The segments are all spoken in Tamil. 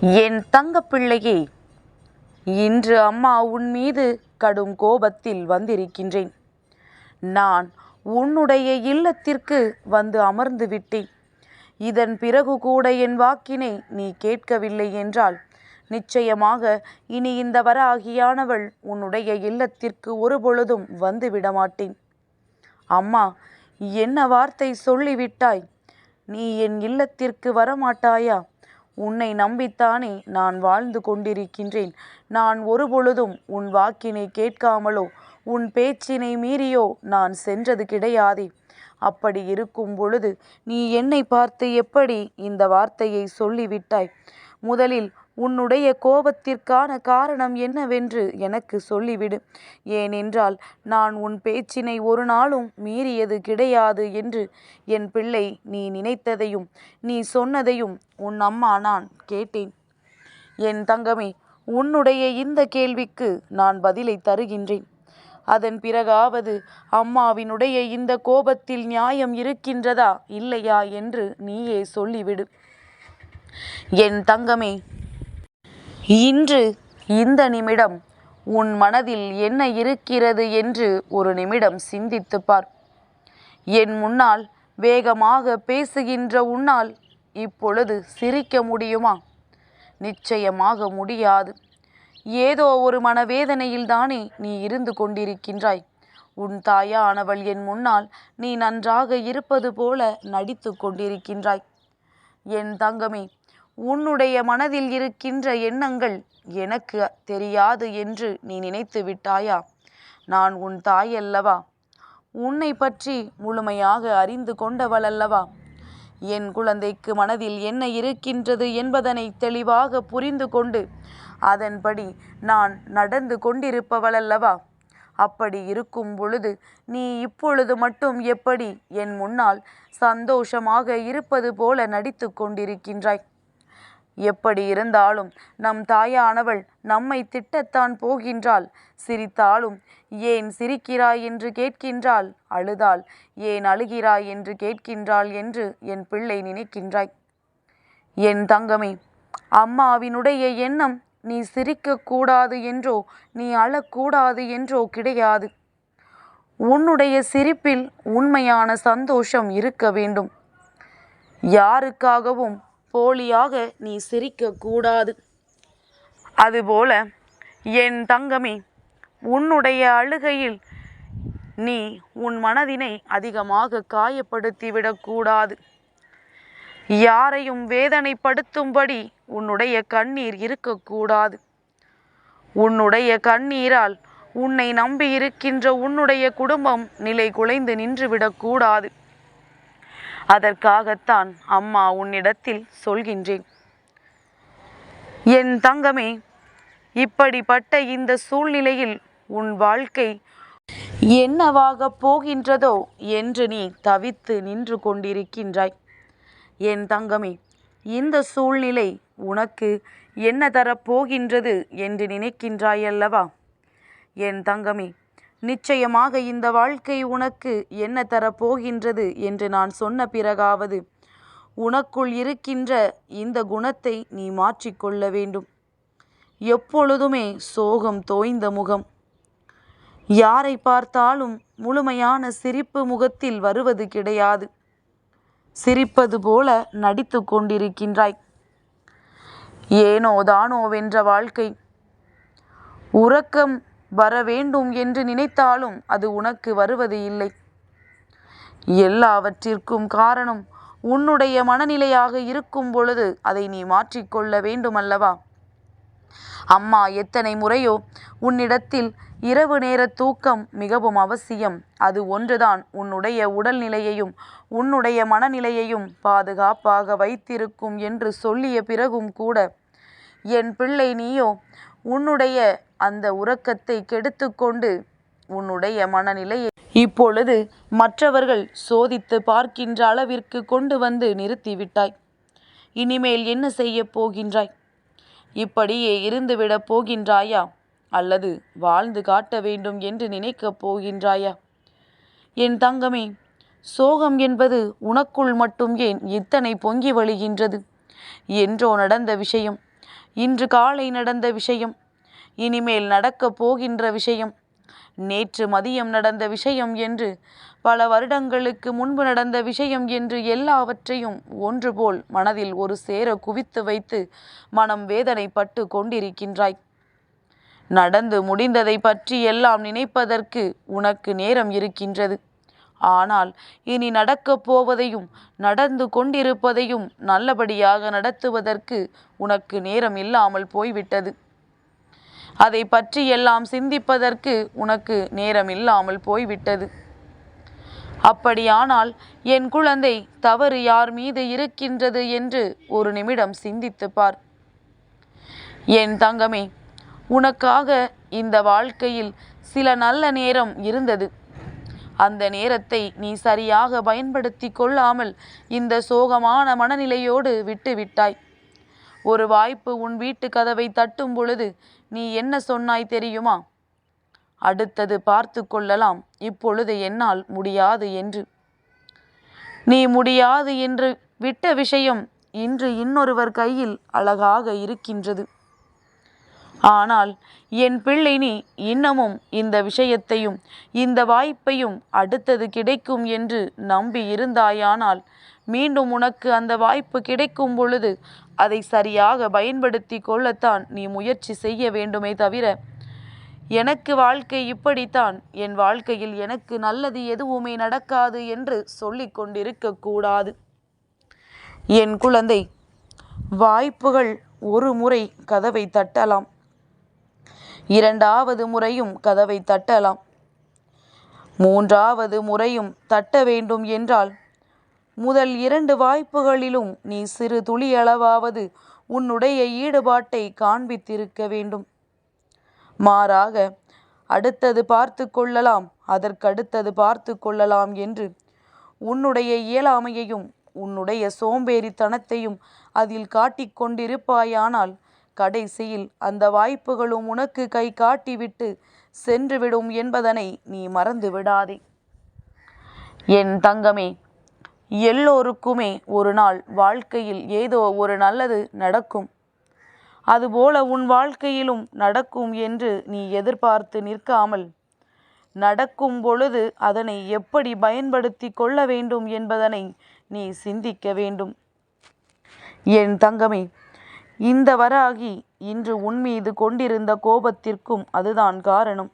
என் தங்கப்பிள்ளையே இன்று அம்மா உன் மீது கடும் கோபத்தில் வந்திருக்கின்றேன். நான் உன்னுடைய இல்லத்திற்கு வந்து அமர்ந்து விட்டேன். இதன் பிறகு கூட என் வாக்கினை நீ கேட்கவில்லை என்றால் நிச்சயமாக இனி இந்த வராகியானவள் உன்னுடைய இல்லத்திற்கு ஒருபொழுதும் வந்து விடமாட்டேன். அம்மா என்ன வார்த்தை சொல்லிவிட்டாய்? நீ என் இல்லத்திற்கு வரமாட்டாயா? உன்னை நம்பித்தானே நான் வாழ்ந்து கொண்டிருக்கின்றேன். நான் ஒருபொழுதும் உன் வாக்கினை கேட்காமலோ உன் பேச்சினை மீறியோ நான் சென்றது கிடையாதே. அப்படி இருக்கும் பொழுது நீ என்னை பார்த்து எப்படி இந்த வார்த்தையை சொல்லிவிட்டாய்? முதலில் உன்னுடைய கோபத்திற்கான காரணம் என்னவென்று எனக்கு சொல்லிவிடு. ஏனென்றால் நான் உன் பேச்சினை ஒரு நாளும் மீறியது கிடையாது என்று என் பிள்ளை நீ நினைத்ததையும் நீ சொன்னதையும் உன் அம்மா நான் கேட்டேன். என் தங்கமே உன்னுடைய இந்த கேள்விக்கு நான் பதிலை தருகின்றேன். அதன் பிறகாவது அம்மாவினுடைய இந்த கோபத்தில் நியாயம் இருக்கின்றதா இல்லையா என்று நீயே சொல்லிவிடு. என் தங்கமே இன்று இந்த நிமிடம் உன் மனதில் என்ன இருக்கிறது என்று ஒரு நிமிடம் சிந்தித்து பார். என் முன்னால் வேகமாக பேசுகின்ற உன்னால் இப்பொழுது சிரிக்க முடியுமா? நிச்சயமாக முடியாது. ஏதோ ஒரு மனவேதனையில்தானே நீ இருந்து கொண்டிருக்கின்றாய். உன் தாயானவள் என் முன்னால் நீ நன்றாக இருப்பது போல நடித்து கொண்டிருக்கின்றாய். என் தங்கமே உன்னுடைய மனதில் இருக்கின்ற எண்ணங்கள் எனக்கு தெரியாது என்று நீ நினைத்து விட்டாயா? நான் உன் தாய் அல்லவா? உன்னை பற்றி முழுமையாக அறிந்து கொண்டவள் அல்லவா? என் குழந்தைக்கு மனதில் என்ன இருக்கின்றது என்பதனை தெளிவாக புரிந்து கொண்டு அதன்படி நான் நடந்து கொண்டிருப்பவளல்லவா அப்படி இருக்கும் பொழுது நீ இப்பொழுது மட்டும் எப்படி என் முன்னால் சந்தோஷமாக இருப்பது போல நடித்து கொண்டிருக்கின்றாய்? எப்படி இருந்தாலும் நம் தாயானவள் நம்மை திட்டத்தான் போகின்றாள். சிரித்தாலும் ஏன் சிரிக்கிறாய் என்று கேட்கின்றாள்? அழுதாள். ஏன் அழுகிறாய் என்று கேட்கின்றாள் என்று என் பிள்ளை நினைக்கின்றாய். என் தங்கமே அம்மாவினுடைய எண்ணம் நீ சிரிக்கக்கூடாது என்றோ நீ அழக்கூடாது என்றோ கிடையாது. உன்னுடைய சிரிப்பில் உண்மையான சந்தோஷம் இருக்க வேண்டும். யாருக்காகவும் போலியாக நீ சிரிக்கக்கூடாது. அதுபோல என் தங்கமே உன்னுடைய அழுகையில் நீ உன் மனதினை அதிகமாக காயப்படுத்திவிடக்கூடாது. யாரையும் வேதனைப்படுத்தும்படி உன்னுடைய கண்ணீர் இருக்கக்கூடாது. உன்னுடைய கண்ணீரால் உன்னை நம்பி இருக்கின்ற உன்னுடைய குடும்பம் நிலை குலைந்து நின்றுவிடக்கூடாது. அதற்காகத்தான் அம்மா உன்னிடத்தில் சொல்கின்றேன். என் தங்கமே இப்படிப்பட்ட இந்த சூழ்நிலையில் உன் வாழ்க்கை என்னவாகப் போகின்றதோ என்று நீ தவித்து நின்று கொண்டிருக்கின்றாய். என் தங்கமே இந்த சூழ்நிலை உனக்கு என்ன தரப்போகின்றது என்று நினைக்கின்றாயல்லவா? என் தங்கமே நிச்சயமாக இந்த வாழ்க்கை உனக்கு என்ன தரப்போகின்றது என்று நான் சொன்ன பிறகாவது. உனக்குள் இருக்கின்ற இந்த குணத்தை நீ மாற்றிக்கொள்ள வேண்டும். எப்பொழுதுமே சோகம் தோய்ந்த முகம். யாரை பார்த்தாலும் முழுமையான சிரிப்பு முகத்தில் வருவது கிடையாது. சிரிப்பது போல நடித்து கொண்டிருக்கின்றாய். ஏனோ தானோ வென்ற வாழ்க்கை. உறக்கம் வர வேண்டும் என்று நினைத்தாலும் அது உனக்கு வருவது இல்லை. எல்லாவற்றிற்கும் காரணம் உன்னுடைய மனநிலையாக இருக்கும் பொழுது அதை நீ மாற்றிக்கொள்ள வேண்டுமல்லவா? அம்மா எத்தனை முறையோ உன்னிடத்தில் இரவு நேர தூக்கம் மிகவும் அவசியம். அது ஒன்றுதான் உன்னுடைய உடல்நிலையையும் உன்னுடைய மனநிலையையும் பாதுகாப்பாக வைத்திருக்கும் என்று சொல்லிய பிறகும் கூட என் பிள்ளை நீயோ உன்னுடைய அந்த உறக்கத்தை கெடுத்துக்கொண்டு உன்னுடைய மனநிலையை இப்பொழுது மற்றவர்கள் சோதித்து பார்க்கின்ற அளவிற்கு கொண்டு வந்து நிறுத்திவிட்டாய். இனிமேல் என்ன செய்யப் போகின்றாய்? இப்படியே இருந்துவிடப் போகின்றாயா? அல்லது வாழ்ந்து காட்ட வேண்டும் என்று நினைக்கப் போகின்றாயா? என் தங்கமே சோகம் என்பது உனக்குள் மட்டும் ஏன் இத்தனை பொங்கி வழிகின்றது? என்றோ நடந்த விஷயம். இன்று காலை நடந்த விஷயம் இனிமேல் நடக்கப் போகின்ற விஷயம் நேற்று மதியம் நடந்த விஷயம் என்று பல வருடங்களுக்கு முன்பு நடந்த விஷயம் என்று எல்லாவற்றையும் ஒன்றுபோல் மனதில் ஒரு சேர குவித்து வைத்து மனம் வேதனைப்பட்டு கொண்டிருக்கின்றாய். நடந்து முடிந்ததை பற்றி எல்லாம் நினைப்பதற்கு உனக்கு நேரம் இருக்கின்றது. ஆனால் இனி நடக்கப் போவதையும் நடந்து கொண்டிருப்பதையும் நல்லபடியாக நடத்துவதற்கு உனக்கு நேரம் இல்லாமல் போய்விட்டது. அதை பற்றி எல்லாம் சிந்திப்பதற்கு உனக்கு நேரம் இல்லாமல் போய்விட்டது. அப்படியானால் என் குழந்தை தவறு யார் மீது இருக்கின்றது என்று ஒரு நிமிடம் சிந்தித்து பார். என் தங்கமே உனக்காக இந்த வாழ்க்கையில் சில நல்ல நேரம் இருந்தது. அந்த நேரத்தை நீ சரியாக பயன்படுத்தி கொள்ளாமல் இந்த சோகமான மனநிலையோடு விட்டு விட்டாய். ஒரு வாய்ப்பு உன் வீட்டு கதவை தட்டும் பொழுது நீ என்ன சொன்னாய் தெரியுமா? அடுத்தது பார்த்து கொள்ளலாம். இப்பொழுது என்னால் முடியாது என்று. நீ முடியாது என்று விட்ட விஷயம் இன்று இன்னொருவர் கையில் அழகாக இருக்கின்றது. ஆனால் என் பிள்ளை நீ இன்னமும் இந்த விஷயத்தையும் இந்த வாய்ப்பையும் அடுத்தது கிடைக்கும் என்று நம்பி இருந்தாயானால் மீண்டும் உனக்கு அந்த வாய்ப்பு கிடைக்கும் பொழுது அதை சரியாக பயன்படுத்தி கொள்ளத்தான் நீ முயற்சி செய்ய வேண்டுமே தவிர எனக்கு வாழ்க்கை இப்படித்தான். என் வாழ்க்கையில் எனக்கு நல்லது எதுவுமே நடக்காது என்று சொல்லிக் கொண்டிருக்க கூடாது. என் குழந்தை வாய்ப்புகள் ஒரு முறை கதவை தட்டலாம். இரண்டாவது முறையும் கதவை தட்டலாம். மூன்றாவது முறையும் தட்ட வேண்டும் என்றால் முதல் இரண்டு வாய்ப்புகளிலும் நீ சிறு துளியளவாவது உன்னுடைய ஈடுபாட்டை காண்பித்திருக்க வேண்டும். மாறாக அடுத்தது பார்த்து கொள்ளலாம் அதற்கடுத்தது பார்த்து கொள்ளலாம் என்று உன்னுடைய இயலாமையையும் உன்னுடைய சோம்பேறித்தனத்தையும் அதில் காட்டிக் கொண்டிருப்பாயானால் கடைசியில் அந்த வாய்ப்புகளும் உனக்கு கை காட்டிவிட்டு சென்றுவிடும் என்பதனை நீ மறந்து விடாதே. என் தங்கமே எல்லோருக்குமே ஒரு நாள் வாழ்க்கையில் ஏதோ ஒரு நல்லது நடக்கும். அதுபோல உன் வாழ்க்கையிலும் நடக்கும் என்று நீ எதிர்பார்த்து நிற்காமல் நடக்கும் பொழுது அதனை எப்படி பயன்படுத்தி கொள்ள வேண்டும் என்பதனை நீ சிந்திக்க வேண்டும். என் தங்கமே இந்த வராகி இன்று உன் மீது கொண்டிருந்த கோபத்திற்கும் அதுதான் காரணம்.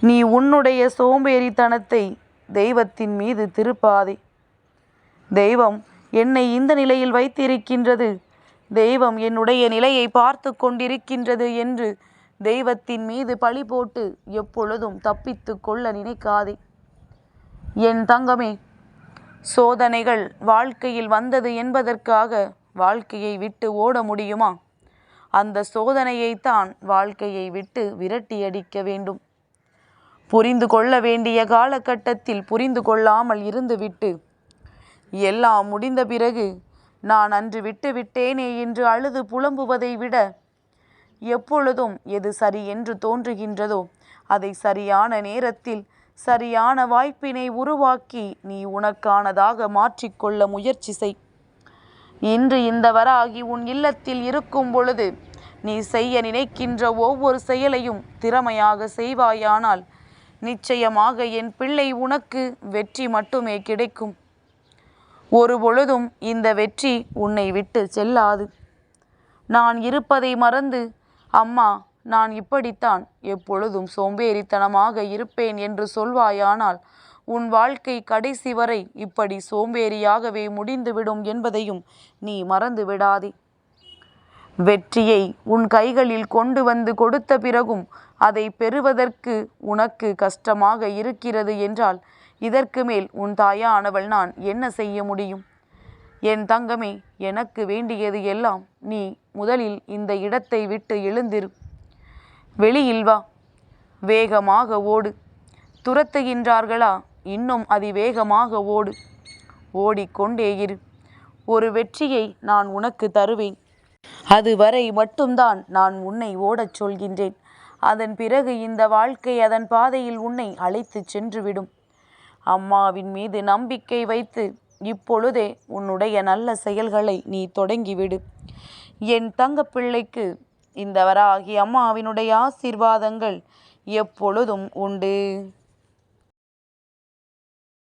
நீ உன்னுடைய சோம்பேறித்தனத்தை தெய்வத்தின் மீது திருப்பாதே. தெய்வம் என்னை இந்த நிலையில் வைத்திருக்கின்றது. தெய்வம் என்னுடைய நிலையை பார்த்து கொண்டிருக்கின்றது என்று தெய்வத்தின் மீது பழி போட்டு எப்பொழுதும் தப்பித்து கொள்ள நினைக்காதே. என் தங்கமே சோதனைகள் வாழ்க்கையில் வந்தது என்பதற்காக வாழ்க்கையை விட்டு ஓட முடியுமா? அந்த சோதனையைத்தான் வாழ்க்கையை விட்டு விரட்டியடிக்க வேண்டும். புரிந்து கொள்ள வேண்டிய காலகட்டத்தில் புரிந்து கொள்ளாமல் இருந்துவிட்டு எல்லாம் முடிந்த பிறகு நான் அன்று விட்டு விட்டேனே என்று அழுது புலம்புவதை விட எப்பொழுதும் எது சரி என்று தோன்றுகின்றதோ அதை சரியான நேரத்தில் சரியான வாய்ப்பினை உருவாக்கி நீ உனக்கானதாக மாற்றிக்கொள்ள முயற்சி செய். இன்று இந்த வராகி உன் இல்லத்தில் இருக்கும் பொழுது நீ செய்ய நினைக்கின்ற ஒவ்வொரு செயலையும் திறமையாக செய்வாயானால் நிச்சயமாக என் பிள்ளை உனக்கு வெற்றி மட்டுமே கிடைக்கும். ஒரு பொழுதும் இந்த வெற்றி உன்னை விட்டு செல்லாது. நான் இருப்பதை மறந்து அம்மா நான் இப்படித்தான் எப்பொழுதும் சோம்பேறித்தனமாக இருப்பேன் என்று சொல்வாயானால் உன் வாழ்க்கை கடைசி வரை இப்படி சோம்பேறியாகவே முடிந்துவிடும் என்பதையும் நீ மறந்து விடாதே வெற்றியை உன் கைகளில் கொண்டு வந்து கொடுத்த பிறகும் அதை பெறுவதற்கு உனக்கு கஷ்டமாக இருக்கிறது என்றால் இதற்கு மேல் உன் தாயானவள் நான் என்ன செய்ய முடியும்? என் தங்கமே எனக்கு வேண்டியது எல்லாம் நீ முதலில் இந்த இடத்தை விட்டு எழுந்திரு. வெளியில் வா. வேகமாக ஓடு. துரத்துகின்றார்களா? இன்னும் அதிவேகமாக ஓடு. ஓடிக்கொண்டே இரு. ஒரு வெற்றியை நான் உனக்கு தருவேன். அதுவரை மட்டும்தான் நான் உன்னை ஓடச் சொல்கின்றேன். அதன் பிறகு இந்த வாழ்க்கை அதன் பாதையில் உன்னை அழைத்துச் சென்றுவிடும். அம்மாவின் மீது நம்பிக்கை வைத்து இப்பொழுதே உன்னுடைய நல்ல செயல்களை நீ தொடங்கிவிடு. என் தங்கப்பிள்ளைக்கு இந்த வராகி அம்மாவினுடைய ஆசீர்வாதங்கள் எப்பொழுதும் உண்டு.